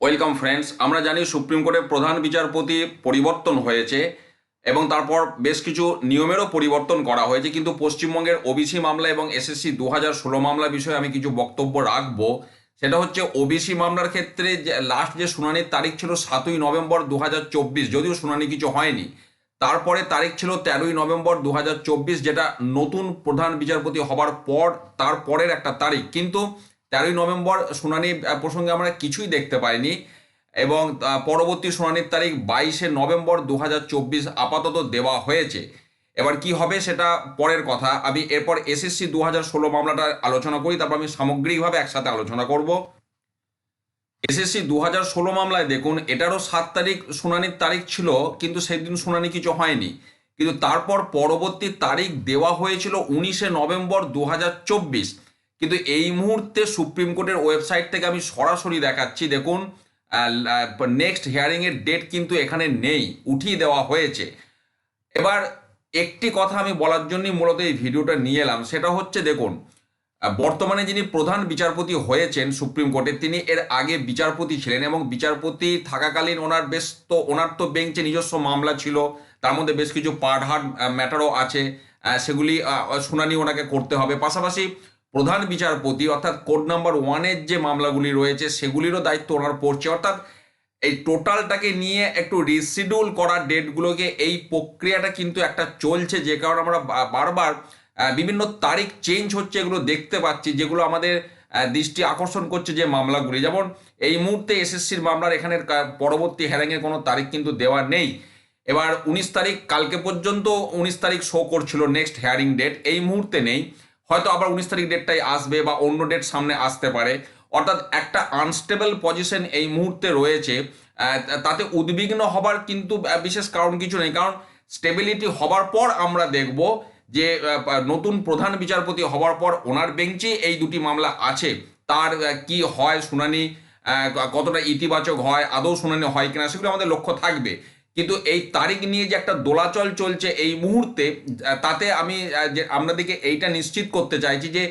Welcome friends, আমরা জানি supreme কোর্টের প্রধান বিচারপতি পরিবর্তন হয়েছে এবং তারপর বেশ কিছু নিয়মেরও পরিবর্তন করা হয়েছে, কিন্তু পশ্চিমবঙ্গের ওবিসি মামলা এবং এসএসসি দু হাজার ষোলো মামলা বিষয়ে আমি কিছু বক্তব্য রাখব। সেটা হচ্ছে ওবিসি মামলার ক্ষেত্রে যে লাস্ট যে শুনানির তারিখ ছিল সাতই নভেম্বর দু হাজার চব্বিশ, যদিও শুনানি কিছু হয়নি। তারপরে তারিখ ছিল তেরোই নভেম্বর দু হাজার চব্বিশ, যেটা নতুন প্রধান বিচারপতি হবার পর, তারপরের একটা তারিখ। কিন্তু তেরোই নভেম্বর শুনানি প্রসঙ্গে আমরা কিছুই দেখতে পাইনি এবং পরবর্তী শুনানির তারিখ বাইশে নভেম্বর দু হাজার চব্বিশ আপাতত দেওয়া হয়েছে। এবার কি হবে সেটা পরের কথা। আমি এরপর এসএসসি দু হাজার ষোলো মামলাটা আলোচনা করি, তারপর আমি সামগ্রিকভাবে একসাথে আলোচনা করব। এসএসসি দু হাজার ষোলো মামলায় দেখুন, এটারও সাত তারিখ শুনানির তারিখ ছিল, কিন্তু সেদিন শুনানি কিছু হয়নি। কিন্তু তারপর পরবর্তী তারিখ দেওয়া হয়েছিল উনিশে নভেম্বর দু হাজার চব্বিশ। কিন্তু এই মুহূর্তে সুপ্রিম কোর্টের ওয়েবসাইট থেকে আমি সরাসরি দেখাচ্ছি, দেখুন নেক্সট হিয়ারিংয়ের ডেট কিন্তু এখানে নেই, উঠিয়ে দেওয়া হয়েছে। এবার একটি কথা আমি বলার জন্যই মূলত এই ভিডিওটা নিয়ে এলাম, সেটা হচ্ছে দেখুন বর্তমানে যিনি প্রধান বিচারপতি হয়েছেন সুপ্রিম কোর্টে, তিনি এর আগে বিচারপতি ছিলেন এবং বিচারপতি থাকাকালীন ওনার বেশ তো, ওনার তো বেঞ্চে নিজস্ব মামলা ছিল, তার মধ্যে বেশ কিছু পার্ট হার্ড ম্যাটারও আছে সেগুলি শুনানি ওনাকে করতে হবে। পাশাপাশি প্রধান বিচারপতি, অর্থাৎ কোড নাম্বার ওয়ানের যে মামলাগুলি রয়েছে, সেগুলিরও দায়িত্ব ওনার পড়ছে। অর্থাৎ এই টোটালটাকে নিয়ে একটু রিসিডিউল করার ডেটগুলোকে এই প্রক্রিয়াটা কিন্তু একটা চলছে, যে কারণে আমরা বারবার বিভিন্ন তারিখ চেঞ্জ হচ্ছে, এগুলো দেখতে পাচ্ছি, যেগুলো আমাদের দৃষ্টি আকর্ষণ করছে যে মামলাগুলি। যেমন এই মুহূর্তে এসএসসির মামলার এখানের পরবর্তী হ্যারাংয়ের কোনো তারিখ কিন্তু দেওয়া নেই। এবার উনিশ তারিখ, কালকে পর্যন্ত উনিশ তারিখ শো করছিল নেক্সট হ্যারিং ডেট এই মুহূর্তে নেই। হয়তো আবার উনিশ তারিখ ডেটটাই আসবে বা অন্য ডেট সামনে আসতে পারে। অর্থাৎ একটা আনস্টেবল পজিশন এই মুহূর্তে রয়েছে। তাতে উদ্বিগ্ন হবার কিন্তু বিশেষ কারণ কিছু নেই। কারণ স্টেবিলিটি হবার পর আমরা দেখব যে নতুন প্রধান বিচারপতি হবার পর ওনার বেঞ্চে এই দুটি মামলা আছে। তার কি হয়, শুনানি কতটা ইতিবাচক হয়, আদৌ শুনানি হয় কিনা, সেগুলো আমাদের লক্ষ্য থাকবে। কিন্তু এই তারিখ নিয়ে যে একটা দোলাচল চলছে এই মুহূর্তে তাতে আমি যে আপনাদেরকে এইটা নিশ্চিত করতে চাইছি যে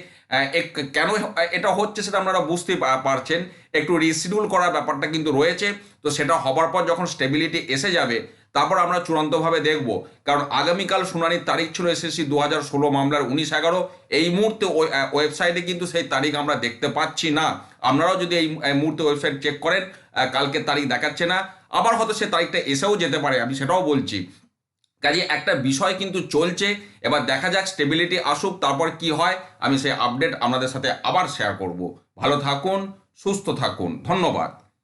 কেন এটা হচ্ছে সেটা আপনারা বুঝতে পারছেন। একটু রিসিডিউল করার ব্যাপারটা কিন্তু রয়েছে। তো সেটা হবার পর যখন স্টেবিলিটি এসে যাবে তারপর আমরা চূড়ান্তভাবে দেখব। কারণ আগামীকাল শুনানির তারিখ ছিল এসএসসি দু হাজার ষোলো মামলার উনিশ এগারো। এই মুহূর্তে ওয়েবসাইটে কিন্তু সেই তারিখ আমরা দেখতে পাচ্ছি না। আপনারাও যদি এই মুহূর্তে ওয়েবসাইট চেক করেন কালকে তারিখ দেখাচ্ছে না। আবার হয়তো সে তারিখটা এসেও যেতে পারে, আমি সেটাও বলছি। কাজে একটা বিষয় কিন্তু চলছে, এবার দেখা যাক স্টেবিলিটি আসুক, তারপর কি হয়, আমি সেই আপডেট আপনাদের সাথে আবার শেয়ার করব। ভালো থাকুন, সুস্থ থাকুন, ধন্যবাদ।